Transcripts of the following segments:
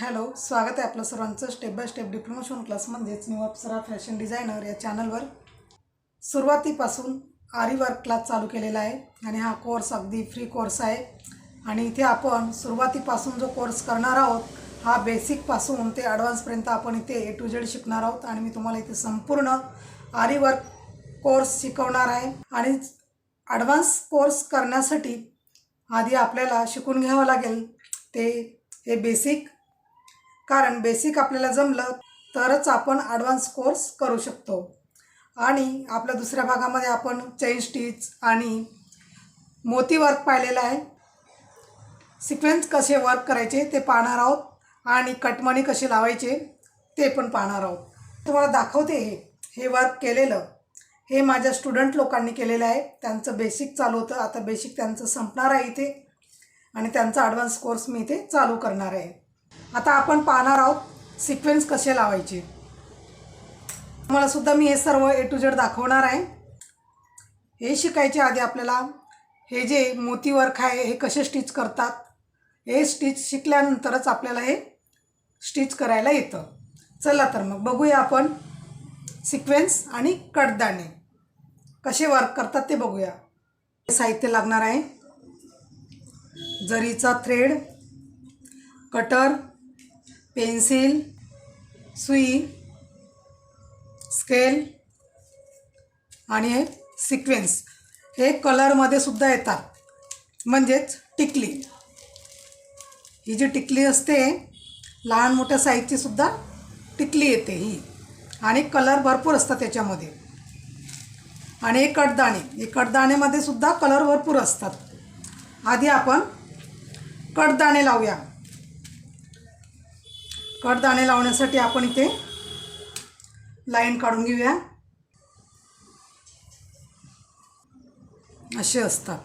Hello स्वागत आहे आपलं सर्वांचं स्टेप बाय स्टेप डिप्लोमा शिवण क्लास म्हणजेच न्यू अप्सरा फॅशन डिझायनर या चॅनलवर. सुरुवातीपासून आरी वर्क क्लास चालू केलेला आहे आणि हा कोर्स अगदी फ्री कोर्स आहे. आणि इथे आपण सुरुवातीपासून जो कोर्स करणार आहोत हा बेसिकपासून ते ॲडव्हान्सपर्यंत आपण इथे ए टू झेड शिकणार आहोत. आणि मी तुम्हाला इथे संपूर्ण आरी वर्क कोर्स शिकवणार आहे. आणि ॲडव्हान्स कोर्स करण्यासाठी आधी आपल्याला शिकून घ्यावं लागेल. ते हे बेसिक कारण बेसिक आपल्याला जमलं तरच आपण ॲडव्हान्स कोर्स करू शकतो. आणि आपल्या दुसऱ्या भागामध्ये आपण चैन स्टिच आणि मोती वर्क पाहिलेलं आहे. सिक्वेन्स कसे वर्क करायचे ते पाहणार आहोत आणि कटमणी कसे लावायचे ते पण पाहणार आहोत. तुम्हाला दाखवते हे. हे वर्क केलेलं. हे माझ्या स्टुडंट लोकांनी केलेलं आहे. त्यांचं बेसिक चालू होतं. आता बेसिक त्यांचं संपणार आहे इथे. आणि त्यांचा ॲडव्हान्स कोर्स मी इथे चालू करणार आहे. आता आपण पाहणार आहोत सिक्वेन्स कसे लावायचे. तुम्हाला सुद्धा मी हे सर्व ए टू झेड दाखवणार आहे. हे शिकायच्या आधी आपल्याला हे जे मोती वर्क आहे हे कसे स्टिच करतात हे स्टिच शिकल्यानंतरच आपल्याला हे स्टिच करायला येतं. चला तर मग बघूया आपण सिक्वेन्स आणि कडदाणे. कसे वर्क करतात ते बघूया. साहित्य लागणार आहे. जरीचा थ्रेड कटर पेन्सिल सुई स्केल आणि हे सिक्वेन्स. हे कलरमध्ये सुद्धा येतात. म्हणजेच टिकली. ही जी टिकली असते लहान मोठ्या साईजची सुद्धा टिकली येते ही. आणि कलर भरपूर असतात त्याच्यामध्ये. आणि हे कडदाणे. हे कडदाणेमध्ये सुद्धा कलर भरपूर असतात. आधी आपण कडदाणे लावूया. कडदाणे लावण्यासाठी आपण इथे लाईन काढून घेऊया. असे असतात.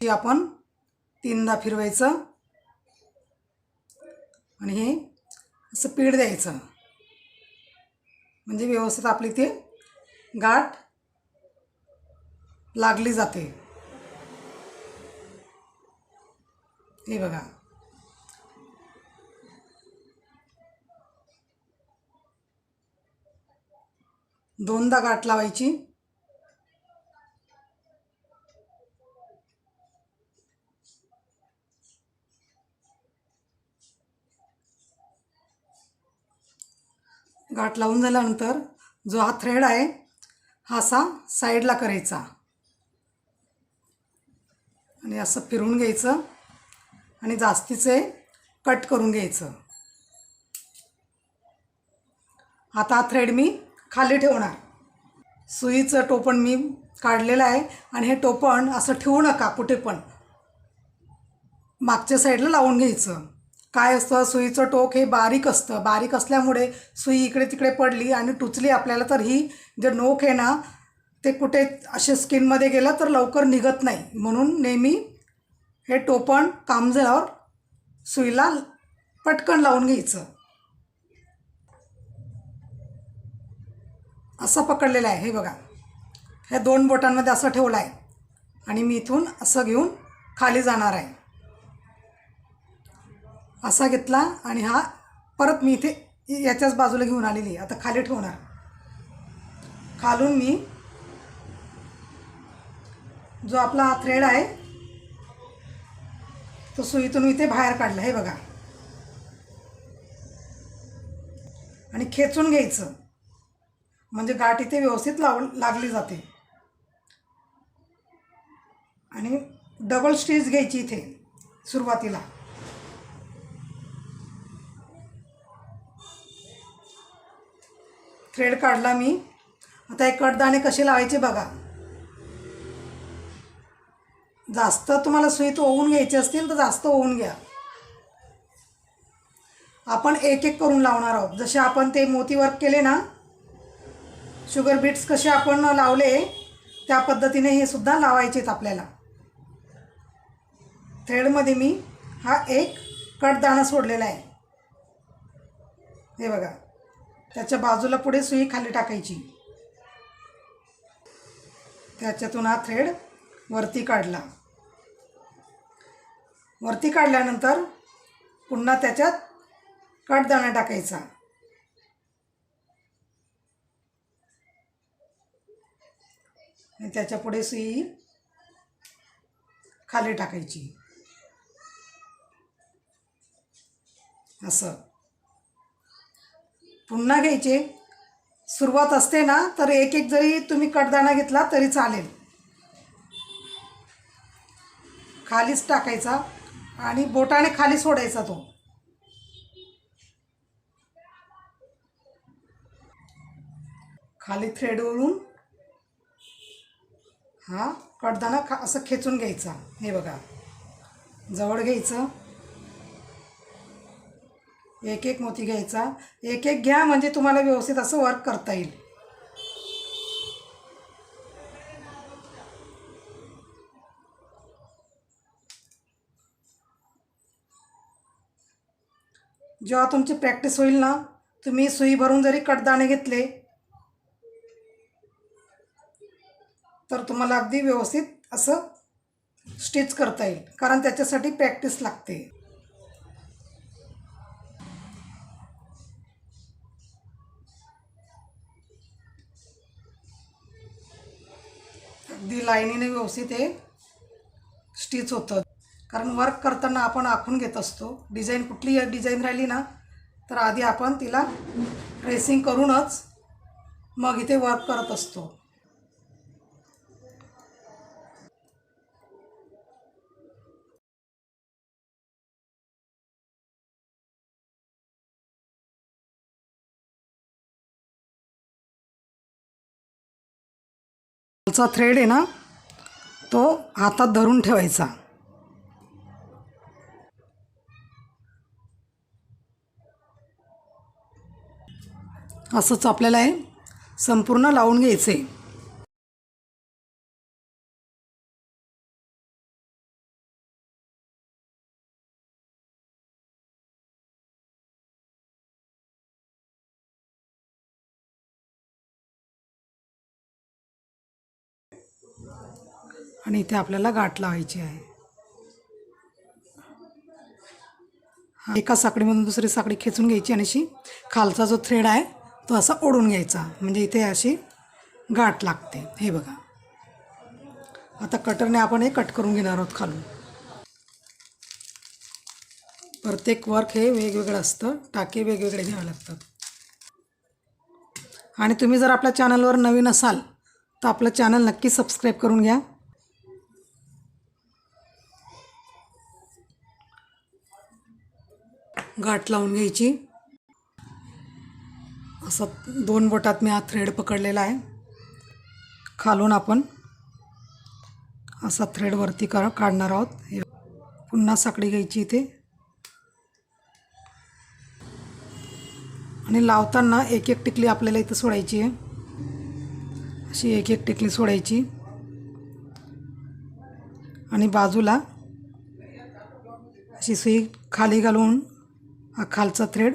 आपण तीनदा फिरवायचं. आणि हे असं पीठ द्यायचं. म्हणजे व्यवस्थित आपली ते गाठ लागली जाते. हे बघा. दोनदा गाठ लावायची. गाठ लावून झाल्यानंतर जो हा थ्रेड आहे हा असा साईडला करायचा. आणि असं फिरून घ्यायचं आणि जास्तीचे कट करून घ्यायचं. आता हा थ्रेड मी खाली ठेवणार. सुईचं टोपण मी काढलेलं आहे आणि हे टोपण असं ठेवू नका कुठे पण. मागच्या साईडला लावून घ्यायचं. काय असतं? सुईचं टोक हे बारीक असतं. बारीक असल्यामुळे सुई इकडे तिकडे पडली आणि टुचली आपल्याला तर ही जे नोक आहे ना ते कुठे असे स्किनमध्ये गेलं तर लवकर निघत नाही. म्हणून नेहमी हे टोपण काम झाल्यावर सुईला पटकन लावून घ्यायचं. असं पकडलेलं आहे हे बघा. ह्या दोन बोटांमध्ये असं ठेवलं आहे. आणि मी इथून असं घेऊन खाली जाणार आहे. असा घेतला आणि हा परत मी इथे याच्याच बाजूला घेऊन आलेली आता खाली ठेवणार. खालून मी जो आपला हा थ्रेड आहे तो सुईतून इथे बाहेर काढला. हे बघा. आणि खेचून घ्यायचं. म्हणजे गाठ इथे व्यवस्थित लाव लागली जाते. आणि डबल स्टिच घ्यायची इथे सुरुवातीला. थ्रेड काढला मी. आता हे कडदाणे कसे लावायचे बघा. जास्त तुम्हाला सुईत ओवून घ्यायची असतील तर जास्त ओवून घ्या. आपण एक एक करून लावणार आहोत. जसे आपण ते मोती वर्क केले ना शुगर बीट्स कसे आपण लावले त्या पद्धतीने हे सुद्धा लावायचे आपल्याला. थ्रेडमध्ये मी हा एक कडदाणा सोडलेला आहे. हे बघा त्याच्या बाजूला पुढे सुई खाली टाकायची. त्याच्यातून हा थ्रेड वरती काढला. वरती काढल्यानंतर पुन्हा त्याच्यात कडदाणा टाकायचा. आणि त्याच्या पुढे सुई खाली टाकायची. असं. पुन्हा घ्यायचे. सुरुवात असते ना तर एक एक जरी तुम्ही कडदाणा घेतला तरी चालेल. खालीच टाकायचा. आणि बोटाने खाली सोडायचा तो. खाली थ्रेड ओळून हा कडदाना खा असं खेचून घ्यायचा. हे बघा. जवळ घ्यायचं. एक एक मोती घ्यायचा. एक एक घ्या म्हणजे तुम्हाला व्यवस्थित असं वर्क करता येईल. जेव्हा तुमची प्रॅक्टिस होईल ना तुम्ही सुई भरून जरी कडदाणे घेतले तर तुम्हाला अगदी व्यवस्थित असं स्टिच करता येईल कारण त्याच्यासाठी प्रॅक्टिस लागते. अगदी लाईनीने व्यवस्थित हे स्टिच होतं. कारण वर्क करताना आपण आखून घेत असतो. डिझाईन कुठली डिझाईन राहिली ना तर आधी आपण तिला ट्रेसिंग करूनच मग इथे वर्क करत असतो. थ्रेड आहे ना तो हातात धरून ठेवायचा. असंच आपल्याला हे संपूर्ण लावून घ्यायचं आहे आणि इथे आपल्याला गाठ लावायची आहे. एका साखळीमधून दुसरी साखळी खेचून घ्यायची आणि अशी खालचा जो थ्रेड आहे तो असा ओढून घ्यायचा. म्हणजे इथे अशी गाठ लागते. हे बघा. आता कटरने आपण हे कट करून घेणार आहोत खालून. प्रत्येक वर्क हे वेगवेगळं असतं. टाके वेगवेगळे घ्यावे लागतात. आणि तुम्ही जर आपल्या चॅनलवर नवीन असाल तर आपलं चॅनल नक्की सबस्क्राईब करून घ्या. गाठ लावून घ्यायची. असं दोन बोटात मी हा थ्रेड पकडलेला आहे. खालून आपण असा थ्रेड वरती कर काढणार आहोत. हे पुन्हा साखळी घ्यायची इथे. आणि लावताना एक एक टिकली आपल्याला इथं सोडायची आहे. अशी एक एक टिकली सोडायची. आणि बाजूला अशी सुई खाली घालून हा खालचा थ्रेड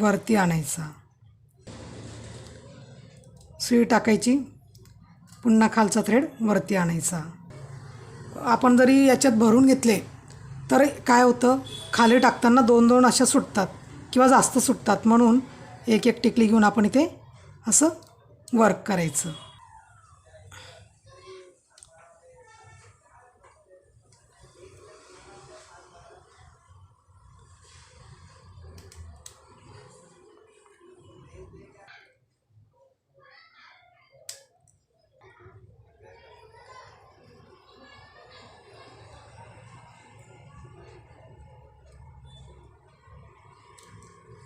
वरती आणायचा. सुई टाकायची. पुन्हा खालचा थ्रेड वरती आणायचा. आपण जरी याच्यात भरून घेतले तर काय होतं? खाली टाकताना दोन दोन अशा सुटतात किंवा जास्त सुटतात. म्हणून एक एक टिकली घेऊन आपण इथे असं वर्क करायचं.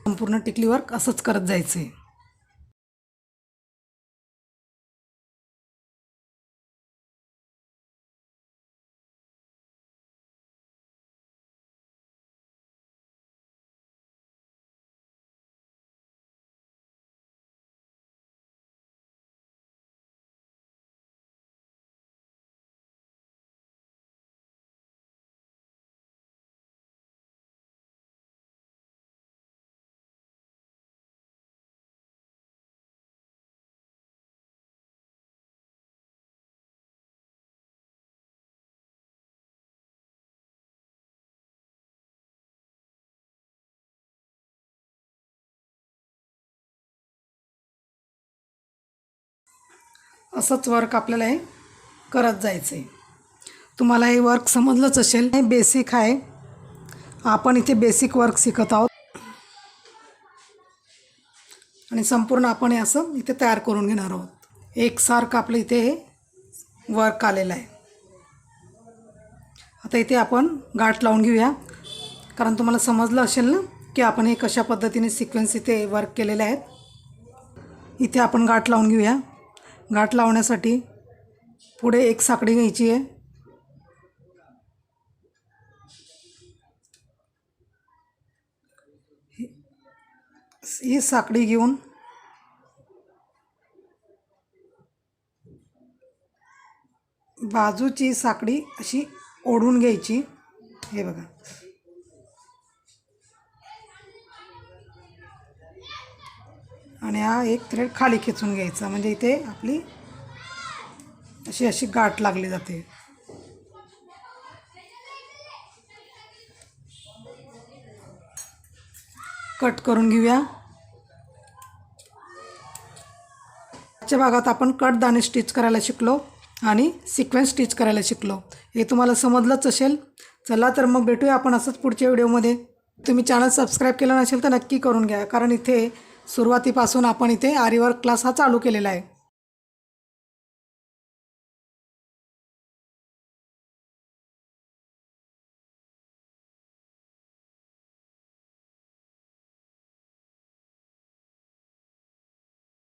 संपूर्ण टिकली वर्क असंच करत जायचं. आहे असंच वर्क आपल्याला हे करत जायचं आहे तुम्हाला हे वर्क समजलंच असेल. हे बेसिक आहे. आपण इथे बेसिक वर्क शिकत आहोत. आणि संपूर्ण आपण हे असं इथे तयार करून घेणार आहोत. एकसारखं आपलं इथे हे वर्क आलेलं आहे. आता इथे आपण गाठ लावून घेऊया. कारण तुम्हाला समजलं असेल ना की आपण हे कशा पद्धतीने सिक्वेन्स इथे वर्क केलेले आहेत. इथे आपण गाठ लावून घेऊया. गाठ लावण्यासाठी पुढे एक साकडी घ्यायची आहे. ही साकडी घेऊन बाजूची साकडी अशी ओढून घ्यायची. हे बघा. आणि हा एक थ्रेड खाली खेचून घ्यायचा. म्हणजे इथे आपली अशी अशी गाठ लागली जाते. कट करून घेऊया. आजच्या भागात आपण कडदाणे स्टिच करायला शिकलो आणि सिक्वेन्स स्टिच करायला शिकलो. हे तुम्हाला समजलंच असेल. चला तर मग भेटूया आपण असंच पुढच्या व्हिडिओमध्ये तुम्ही चॅनल सबस्क्राईब केलं नसेल तर नक्की करून घ्या. कारण इथे सुरुवातीपासून आपण इथे आरीवर्क क्लास हा चालू केलेला आहे.